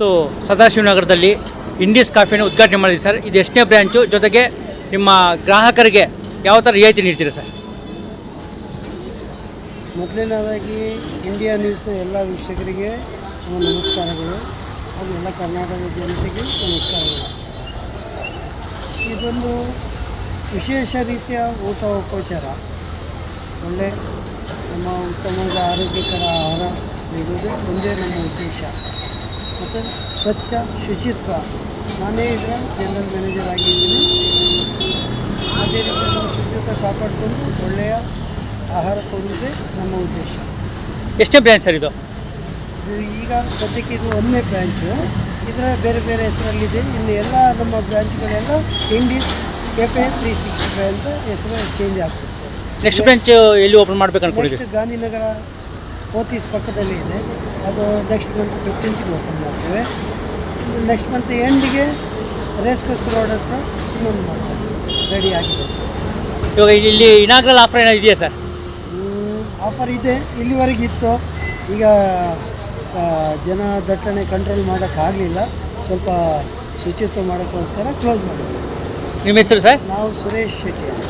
ಮತ್ತು ಸದಾಶಿವನಗರದಲ್ಲಿ ಇಂಡೀಸ್ ಕಾಫಿನ ಉದ್ಘಾಟನೆ ಮಾಡಿದ್ದೀವಿ ಸರ್. ಇದು ಎಷ್ಟನೇ ಬ್ರ್ಯಾಂಚು? ಜೊತೆಗೆ ನಿಮ್ಮ ಗ್ರಾಹಕರಿಗೆ ಯಾವ ಥರ ರಿಯಾಯಿತಿ ನೀಡ್ತೀರಾ ಸರ್? ಮೊದಲನೇದಾಗಿ ಇಂಡಿಯಾ ನ್ಯೂಸ್ನ ಎಲ್ಲ ವೀಕ್ಷಕರಿಗೆ ನಮಸ್ಕಾರಗಳು. ಹಾಗೂ ಎಲ್ಲ ಕರ್ನಾಟಕದ ಜನತೆಗೆ ನಮಸ್ಕಾರಗಳು. ಇದೊಂದು ವಿಶೇಷ ರೀತಿಯ ಊಟ ಉಪಚಾರ ಒಳ್ಳೆ ನಮ್ಮ ಉತ್ತಮವಾದ ಆರೋಗ್ಯಕರ ಆಹಾರ ನೀಡುವುದೇ ಒಂದೇ ನಮ್ಮ ಉದ್ದೇಶ. ಮತ್ತು ಸ್ವಚ್ಛ ಶುಚಿತ್ವ. ನಾನೇ ಇದರ ಜನರಲ್ ಮ್ಯಾನೇಜರ್ ಆಗಿದ್ದೀನಿ. ಅದೇ ರೀತಿ ನಮ್ಮ ಶುಚಿತ್ವ ಕಾಪಾಡಿಕೊಂಡು ಒಳ್ಳೆಯ ಆಹಾರ ಕೊಡುವುದೇ ನಮ್ಮ ಉದ್ದೇಶ. ಎಷ್ಟೇ ಬ್ರ್ಯಾಂಚ್ ಸರ್ ಇದು? ಇದು ಈಗ ಸದ್ಯಕ್ಕೆ ಇದು ಒಂದನೇ ಬ್ರ್ಯಾಂಚು. ಇದರ ಬೇರೆ ಬೇರೆ ಹೆಸರಲ್ಲಿದೆ. ಇನ್ನು ಎಲ್ಲ ನಮ್ಮ ಬ್ರ್ಯಾಂಚ್ಗಳೆಲ್ಲ Indies cafe three sixty five ಅಂತ ಹೆಸರು ಚೇಂಜ್ ಆಗ್ತದೆ. ನೆಕ್ಸ್ಟ್ ಬ್ರ್ಯಾಂಚ್ ಎಲ್ಲಿ ಓಪನ್ ಮಾಡ್ಬೇಕು ಗಾಂಧಿನಗರ ಪೋತೀಸ್ ಪಕ್ಕದಲ್ಲಿ ಇದೆ. ಅದು ನೆಕ್ಸ್ಟ್ ಮಂತ್ ಫಿಫ್ಟೀನ್ತ್ಗೆ ಓಪನ್ ಮಾಡ್ತೇವೆ. ನೆಕ್ಸ್ಟ್ ಮಂತ್ ಎಂಡಿಗೆ ರೇಸ್ ಕಸ್ ರೋಡ್ ಹತ್ರ ಇನ್ನೊಂದು ಮಾಡ್ತೇವೆ ರೆಡಿ ಆಗಿದೆ. ಇವಾಗ ಇಲ್ಲಿ ಇನಾಗ್ರಲ್ ಆಫರ್ ಏನಾದ್ರು ಇದೆಯಾ ಸರ್ ಆಫರ್ ಇದೆ. ಇಲ್ಲಿವರೆಗೆ ಇತ್ತು. ಈಗ ಜನ ದಟ್ಟಣೆ ಕಂಟ್ರೋಲ್ ಮಾಡೋಕ್ಕಾಗಲಿಲ್ಲ ಸ್ವಲ್ಪ ಶುಚಿತ್ವ ಮಾಡೋಕ್ಕೋಸ್ಕರ ಕ್ಲೋಸ್ ಮಾಡಿದ್ವಿ. ನಿಮ್ಮ ಹೆಸರು ಸರ್ ನಾವು ಸುರೇಶ್ ಶೆಟ್ಟಿ ಅಂತ.